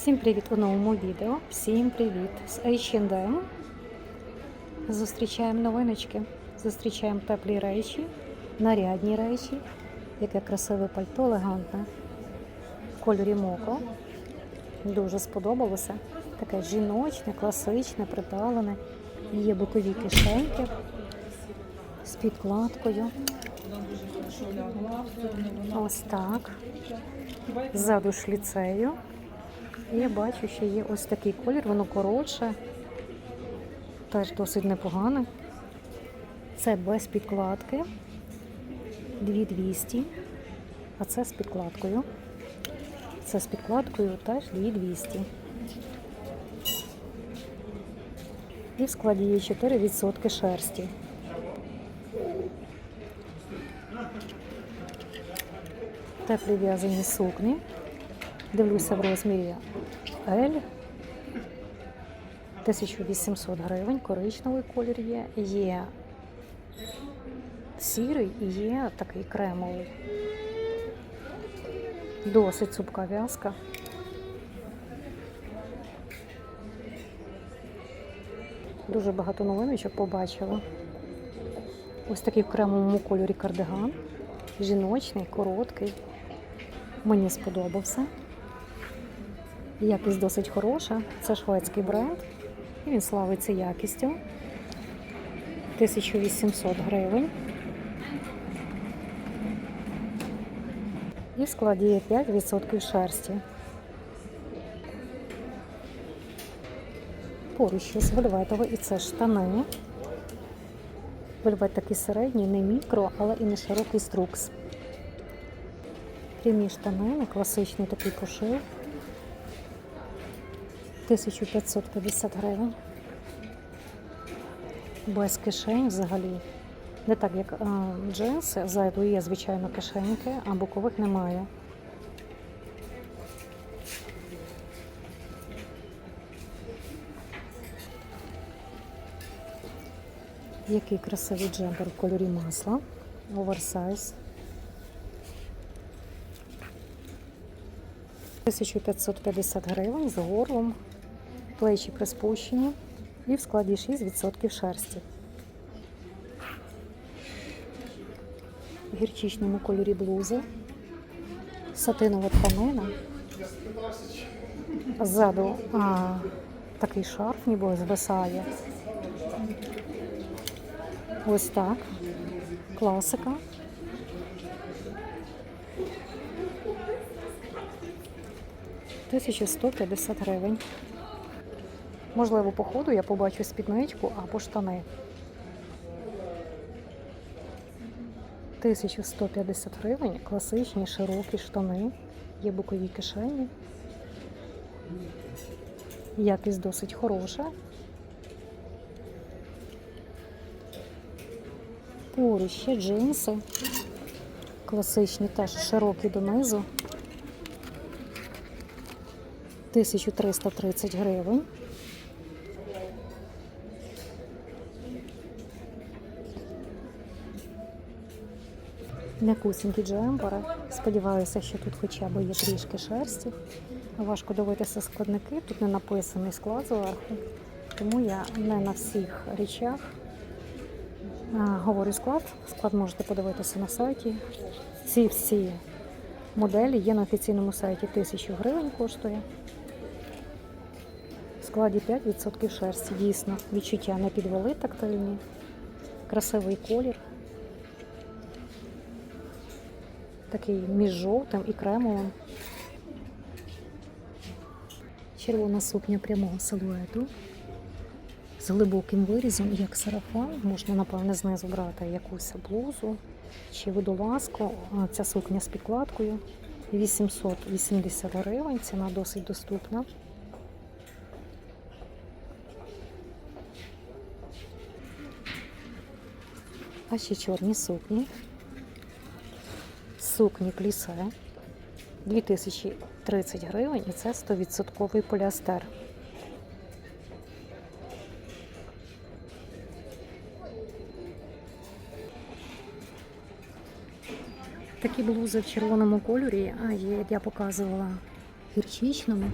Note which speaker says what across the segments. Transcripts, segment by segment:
Speaker 1: Всім привіт у новому відео. Всім привіт з H&M. Зустрічаємо новиночки, зустрічаємо теплі речі, нарядні речі. Яке красиве пальто, елегантне. В кольорі моко. Дуже сподобалося. Таке жіночне, класичне, приталене. Є бокові кишеньки з підкладкою. Ось так. Ззаду шліцею. Я бачу, що є ось такий колір, воно коротше, теж досить непогане. Це без підкладки. 2200. А це з підкладкою. Це з підкладкою теж 2200. І в складі є 4% шерсті. Теплі в'язані сукні. Дивлюся в розмірі L. 1800 гривень, коричневий колір є, є сірий і є такий кремовий. Досить цупка в'язка. Дуже багато новиночок побачила. Ось такий в кремовому кольорі кардиган. Жіночний, короткий. Мені сподобався. Якість досить хороша. Це шведський бренд. І він славиться якістю. 1800 гривень. І в складі є 5% шерсті. Поруч щось вельветове і це штани. Вельвет такий середній, не мікро, але і не широкий струкс. Прямі штани, класичний такий пошив. 1550 гривень. Без кишень взагалі. Не так, як а, джинси, ззаду є, звичайно, кишеньки, а бокових немає. Який красивий джемпер в кольорі масла. Оверсайз. 1550 гривень з горлом, плечі приспущені і в складі 6% шерсті. В гірчичному кольорі блузи, сатинова тканина. Ззаду а, такий шарф, ніби звисає. Ось так. Класика. Тисяча сто п'ятдесят гривень. Можливо, по ходу я побачу спідничку або штани. 1150 гривень, класичні широкі штани, є бокові кишені. Якість досить хороша. Поруч ще джинси. Класичні теж широкі донизу. 1330 гривень. М'якусінькі джемпери. Сподіваюся, що тут хоча б є трішки шерсті. Важко дивитися складники, тут не написаний склад зверху, тому я не на всіх речах говорю склад. Склад можете подивитися на сайті. Ці всі моделі є на офіційному сайті 1000 гривень коштує. В складі 5% шерсті. Дійсно, відчуття не підвели тактильні. Красивий колір. Такий між жовтим і кремовим. Червона сукня прямого силуету. З глибоким вирізом, як сарафан. Можна, напевне, знизу брати якусь блузу чи водолазку. Ця сукня з підкладкою. 880 гривень. Ціна досить доступна. А ще чорні сукні. Сукні плісе 2030 гривень і це 100% поліастер. Такі блузи в червоному кольорі, а є, як я показувала, гірчичному.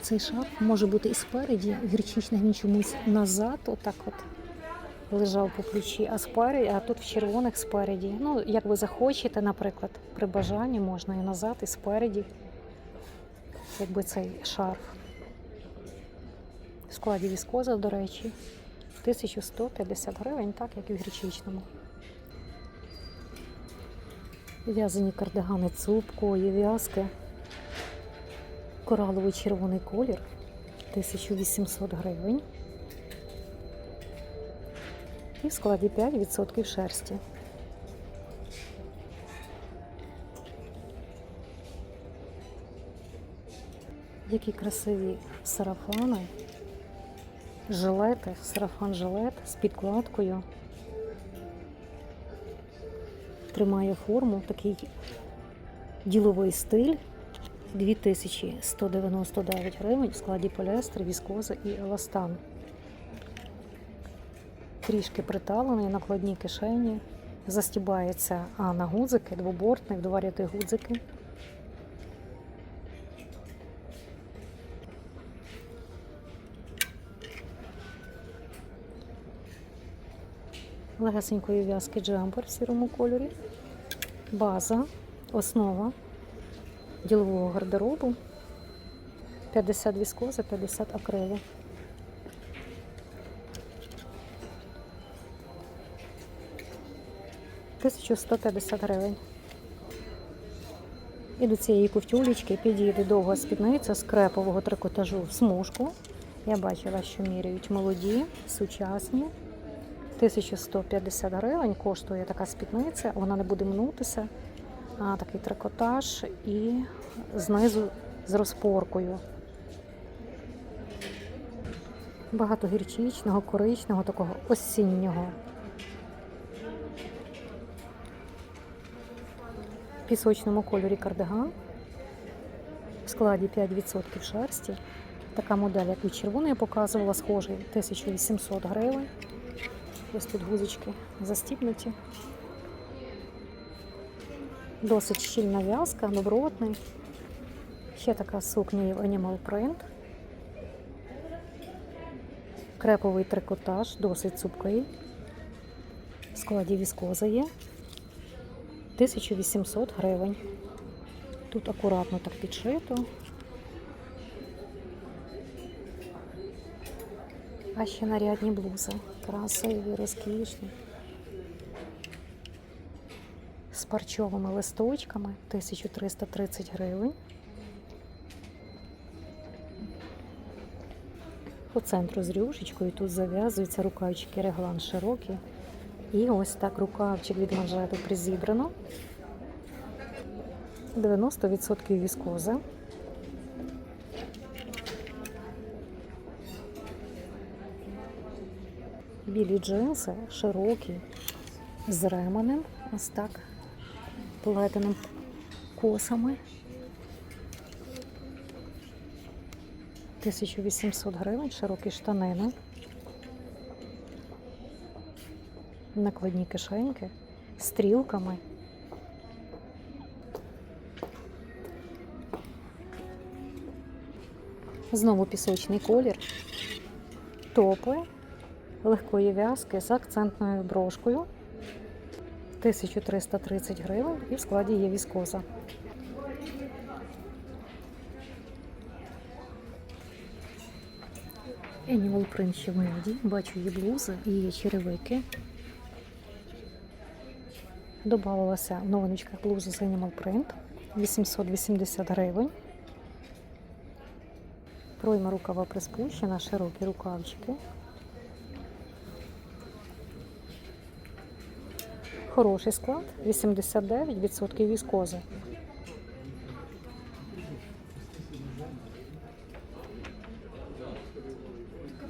Speaker 1: Цей шарф може бути і спереді, гірчичний він чомусь назад, отак от лежав по плечі, а спереді, а тут в червоних спереді. Ну, як ви захочете, наприклад, при бажанні можна і назад, і спереді, якби цей шарф. В складі віскоза, до речі, 1150 гривень, так як і в гірчичному. В'язані кардигани цупкої в'язки. Кораловий червоний колір 1800 гривень. І в складі 5% шерсті. Які красиві сарафани, жилети, сарафан-жилет з підкладкою. Тримає форму, такий діловий стиль. 2199 гривень в складі поліестер, віскоза і еластан. Трішки приталений, накладні кишені. Застібається на гудзики, двобортник, два гудзики. Легесенької в'язки джемпер в сірому кольорі. База, основа ділового гардеробу. 50 віскоза, 50 акрилу. Тисячу 150 гривень. І до цієї ковтюлечки підійде довга спідниця з крепового трикотажу в смужку. Я бачила, що міряють молоді, сучасні. 1150 гривень коштує така спідниця, вона не буде мнутися. А, такий трикотаж і знизу з розпоркою. Багато гірчичного, коричного, такого осіннього. Пісочному кольорі кардиган. В складі 5% шерсті. Така модель, як і червону я показувала, схожий 1800 гривень. Ось тут гузочки застібнуті. Досить щільна в'язка, добротний. Ще така сукня Animal Print. Креповий трикотаж, досить цупкий. В складі віскоза є. 1800 гривень. Тут акуратно так підшито. А ще нарядні блузи. Красиві, розкішні. З парчовими листочками 1330 гривень. По центру з рюшечкою тут зав'язуються рукавчики реглан широкі. І ось так рукавчик від манжету призібрано. 90% віскоза. Білі джинси, широкі, з ременем. Ось так плетеним косами. 1800 гривень, широкі штанини. Накладні кишеньки, стрілками. Знову пісочний колір, топи легкої в'язки з акцентною брошкою. 1330 гривень і в складі є віскоза. Animal Print ще в меді. Бачу є блузи і є черевики. Добавилася в новиночках блуза з Animal Print 880 гривень. Пройма рукава приспущена, широкі рукавчики. Хороший склад, 89% віскози.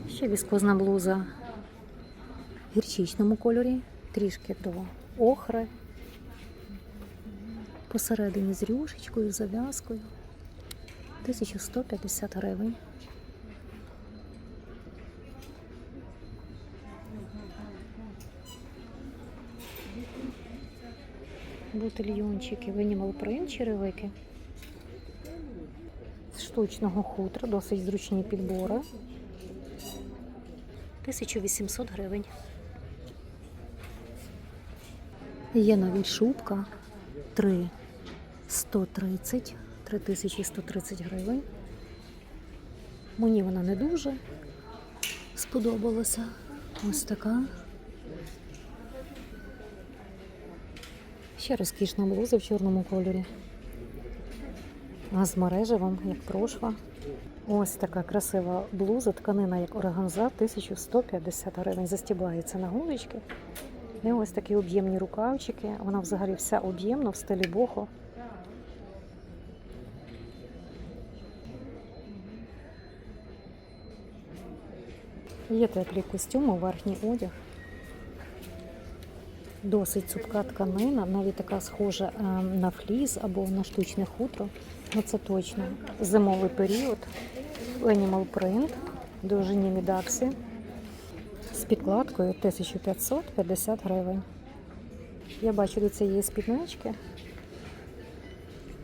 Speaker 1: Ще віскозна блуза в гірчичному кольорі, трішки до охри. Посередині з рюшечкою, зав'язкою. 1150 гривень. Бутильйончики, Animal Print черевики. штучного хутра, досить зручні підбори. 1800 гривень. Є навіть шубка 3 130, 3130 гривень. Мені вона не дуже сподобалася. Ось така. Ще розкішна блуза в чорному кольорі. А з мережевим, як прошва. Ось така красива блуза, тканина як органза, 1150 гривень. Застібається на гулечки. І ось такі об'ємні рукавчики. Вона взагалі вся об'ємна в стилі бохо. Є теплі костюми, верхній одяг. Досить цупка тканина, навіть така схожа е, на фліс або на штучне хутро. Ну це точно. Зимовий період. Animal Print, довжині мідаксі. З підкладкою 1550 гривень. Я бачу, до цієї спіднички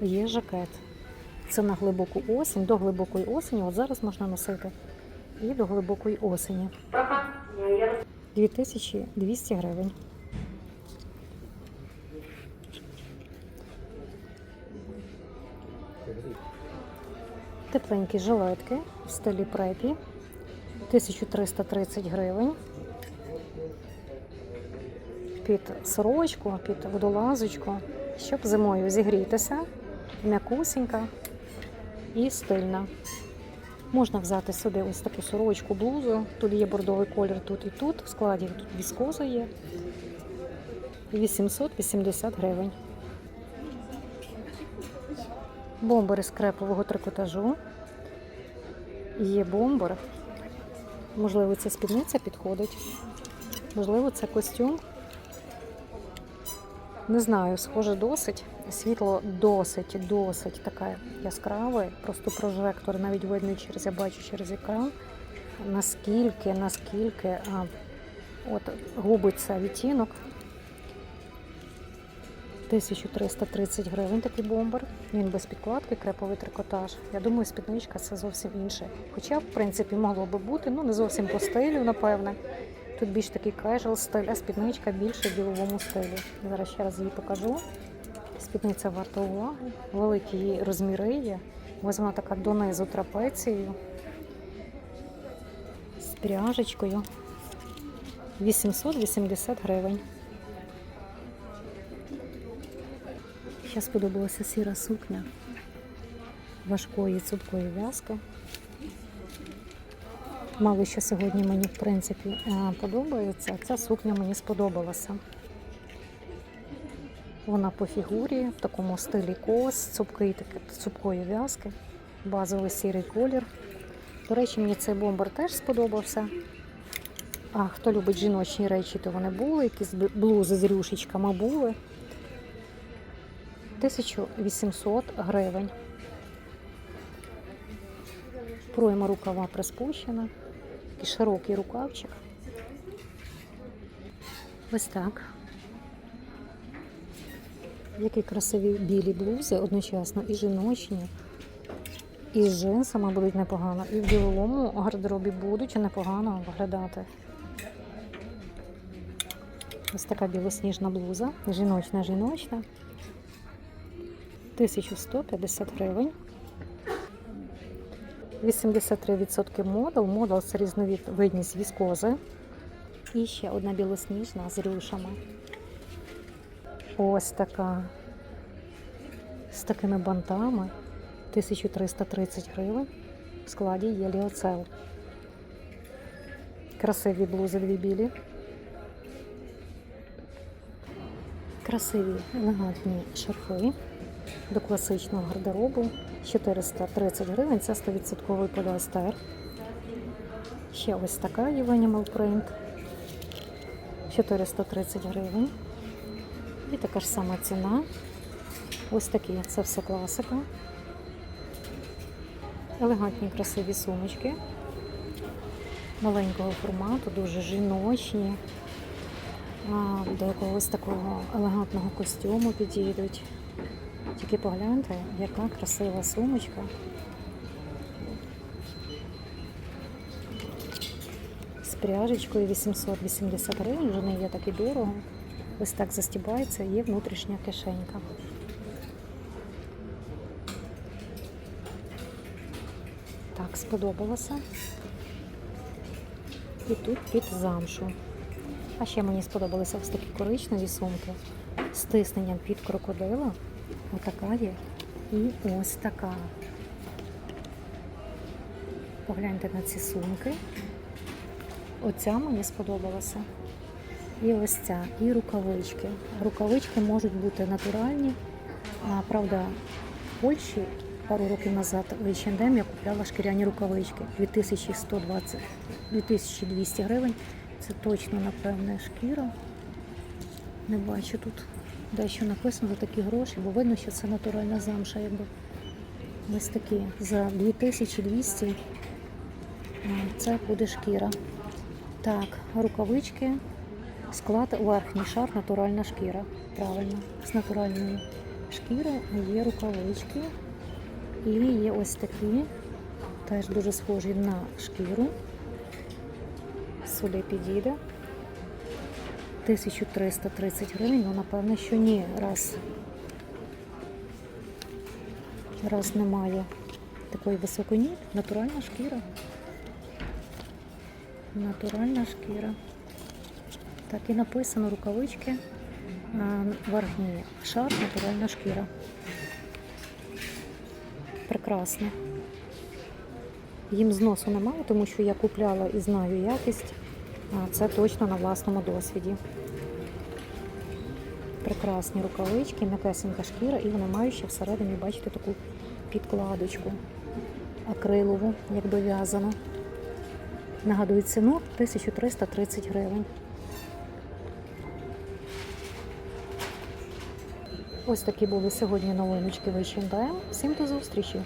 Speaker 1: є жакет. Це на глибоку осінь, до глибокої осені. От зараз можна носити. І до глибокої осені. 2200 гривень. Тепленькі жилетки в стилі препі. 1330 гривень. Під сорочку, під водолазочку, щоб зимою зігрітися. М'якусенька і стильна. Можна взяти собі ось таку сорочку, блузу. Тут є бордовий колір тут і тут. В складі тут віскоза є. 880 гривень. Бомбери з крепового трикотажу. Є бомбер. Можливо, ця спідниця підходить. Можливо, це костюм. Не знаю, схоже досить. Світло досить, досить таке яскраве. Просто прожектор навіть видно через я бачу через екран. Наскільки, наскільки а, от губиться відтінок. 1330 гривень такий бомбер. Він без підкладки, креповий трикотаж. Я думаю, спідничка це зовсім інше. Хоча, в принципі, могло би бути, ну не зовсім по стилю, напевне. Тут більш такий casual стиль, а спідничка більше в діловому стилі. Зараз ще раз її покажу. Спідниця варта уваги. Великі її розміри є. Ось вона така донизу трапецією. З пряжечкою. 880 гривень. Ще сподобалася сіра сукня важкої цупкої в'язки. Мало що сьогодні мені, в принципі, е, подобається. Ця сукня мені сподобалася. Вона по фігурі, в такому стилі кос, таке, цупкої в'язки, базовий сірий колір. До речі, мені цей бомбер теж сподобався. А хто любить жіночні речі, то вони були, якісь блузи з рюшечками були. 1800 гривень. Пройма рукава приспущена. Такий широкий рукавчик. Ось так. Які красиві білі блузи одночасно і жіночні, і з джинсами будуть непогано, і в діловому гардеробі будуть непогано виглядати. Ось така білосніжна блуза, жіночна, жіночна. 1150 гривень. 83% модел. Модел це різновидність віскози. І ще одна білосніжна з рюшами. Ось така. З такими бантами. 1330 гривень. В складі є ліоцел. Красиві блузи дві білі. Красиві елегантні шарфи до класичного гардеробу. 430 гривень, це 100% поліестер. Ще ось така є Print. 430 гривень. І така ж сама ціна. Ось такі, це все класика. Елегантні красиві сумочки. Маленького формату, дуже жіночні, до якогось такого елегантного костюму підійдуть. Тільки погляньте, яка красива сумочка. З пряжечкою 880 гривень, вже не є так і дорого. Ось так застібається, є внутрішня кишенька. Так, сподобалося. І тут під замшу. А ще мені сподобалися ось такі коричневі сумки з тисненням під крокодила. Отака є. І ось така. Погляньте на ці сумки. Оця мені сподобалася. І ось ця, і рукавички. Рукавички можуть бути натуральні. А, правда, в Польщі пару років назад в H&M я купляла шкіряні рукавички 2120 2200 гривень. Це точно, напевне, шкіра. Не бачу тут дещо написано за такі гроші, бо видно, що це натуральна замша, якби. Ось такі за 2200 а, це буде шкіра. Так, рукавички, склад верхній шар, натуральна шкіра. Правильно, з натуральної шкіри є рукавички. І є ось такі, теж дуже схожі на шкіру. Сюди підійде. 1330 гривень, ну напевно, що ні, раз, раз немає такої високої натуральна шкіра. Натуральна шкіра. Так і написано рукавички. а, Верхній шар, натуральна шкіра. Прекрасно. Їм зносу немає, тому що я купляла і знаю якість. Це точно на власному досвіді. Прекрасні рукавички, м'якесенька шкіра, і вони мають ще всередині, бачите, таку підкладочку акрилову, якби в'язану. Нагадую ціну 1330 гривень. Ось такі були сьогодні новиночки в H&M. Всім до зустрічі!